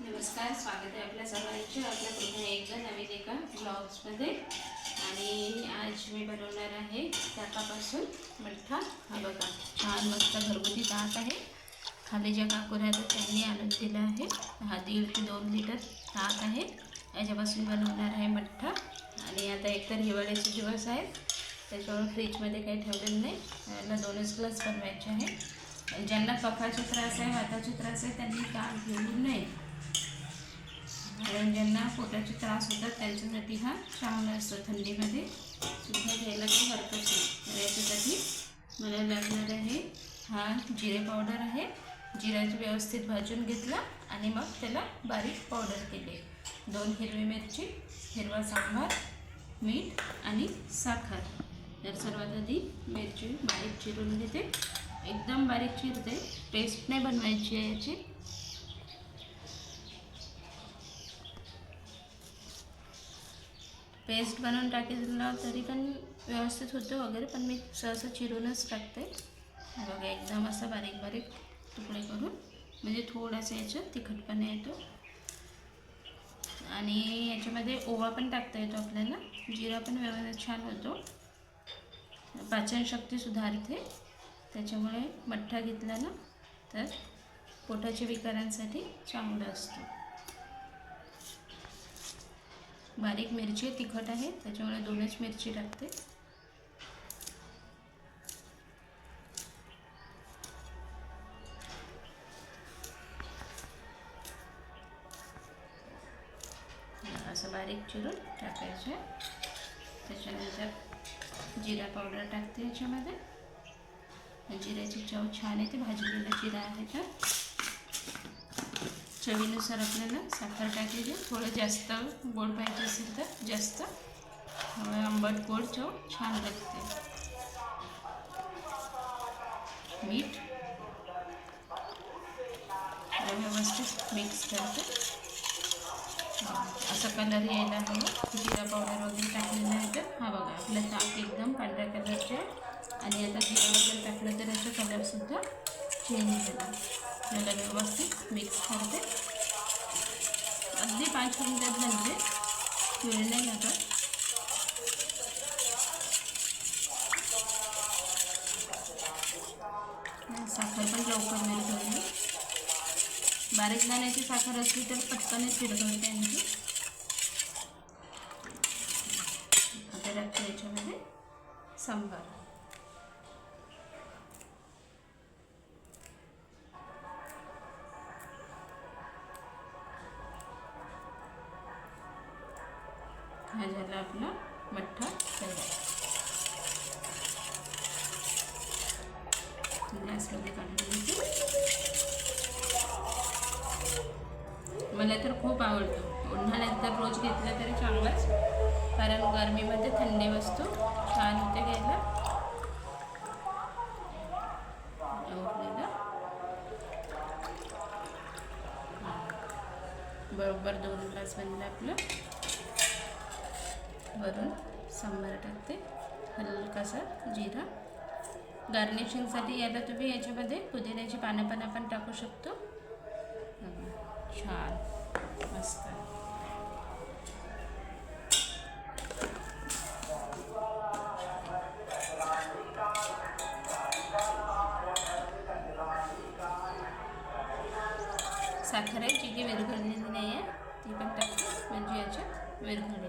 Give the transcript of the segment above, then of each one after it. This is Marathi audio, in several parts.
नमस्कार स्वागत आहे आपल्या सर्वांचे. आपल्या पुन्हा एकदा नवीन एका ब्लॉग्समध्ये आणि आज मी बनवणार आहे ताकापासून मठ्ठा हा बघा. छान मस्त घरगुती ताक आहे. खाली ज्या काकूर आहेत त्यांनी आणून दिलं आहे. हा दीड ते दोन लिटर ताक आहे. याच्यापासून बनवणार आहे मठ्ठा आणि आता एकतर हिवाळ्याचे दिवस आहेत. त्याच्यामुळे फ्रीजमध्ये काही ठेवलेलं नाही. याला दोनच ग्लास बनवायचे आहे. ज्यांना कफाचा त्रास आहे हाताचा त्रास आहे त्यांनी ताक घेऊ नये. कारण ज्यांना पोटाचे त्रास होतात त्यांच्यासाठी हा चांगला असतो थंडीमध्ये. सुद्धा घ्यायला काही हरकत नाही. तर याच्यासाठी मला लागणार आहे हा जिरे पावडर आहे. जिऱ्याचं व्यवस्थित भाजून घेतला आणि मग त्याला बारीक पावडर केले. दोन हिरवी मिरची हिरवा सांबार मीठ आणि साखर. तर सर्वात आधी मिरची बारीक चिरून घेते. एकदम बारीक चिरते. पेस्ट नाही बनवायची आहे याची. पेस्ट बनवून टाकलं तरी पण व्यवस्थित होतं वगैरे पण मी सहसा चिरूनच टाकते. बघा एकदम असं बारीक बारीक तुकडे करून म्हणजे थोडासा याच्यात तिखटपणा येतो. आणि याच्यामध्ये ओवा पण टाकता येतो आपल्याला जिरा पण व्यवस्थित छान होतो. पाचनशक्ती सुधारते. त्याच्यामुळे मठ्ठा घेतला ना तर पोटाच्या विकारांसाठी चांगलं असतं. बारीक मिरची तिखट आहे त्याच्यामुळे दोनच मिरची टाकते. असं बारीक चिरून टाकायचं. त्याच्यानंतर जिरा पावडर टाकते याच्यामध्ये. जिऱ्याची चव छान येते भाजलेला जिरा आहे तर चवीनुसार आपल्याला साखर टाकायची थोडं जास्त गोड पाहिजे असेल तर जास्त. आंबट गोड चव छान लागते. मीठ. व्यवस्थित मिक्स करते. असं कलर यायला हवं. जिरा पावडर वगैरे टाकलेलं आहे तर. हा बघा आपलं ताक एकदम पांढऱ्या कलरचे आणि आता जिरा वगैरे टाकलं तर याचा कलरसुद्धा चेंज झाला याला व्यवस्थित मिक्स करते. अगदी पाच मिनिटात वेळ नाही लागत साखर पण लवकर विरघळली बारीक दाण्याची साखर असली तर पटकनच विरघळते आणखी आता टाकते याच्यामध्ये सांबार. हा झाला आपला मठ्ठा तयार. गॅसमध्ये काढून मला तर खूप आवडतो. उन्हाळ्यात तर रोज घेतला तरी चांगलाच कारण गरमीमध्ये थंडी वस्तू छान होते घ्यायला. बरोबर दोन ग्लास बनलं आपलं. वरून सांबार टाकते. हलकासा जिरा. गार्निशिंगसाठी याला तुम्ही याच्यामध्ये पुदिन्याची पानं पण आपण टाकू शकतो. छान. मस्त. साखर आहे जी की विरघळलेली नाही आहे ती पण टाकते. म्हणजे याच्यात विरघळेल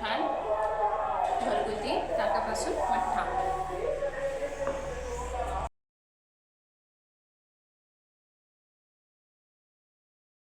छान. घरगुती ताकापासून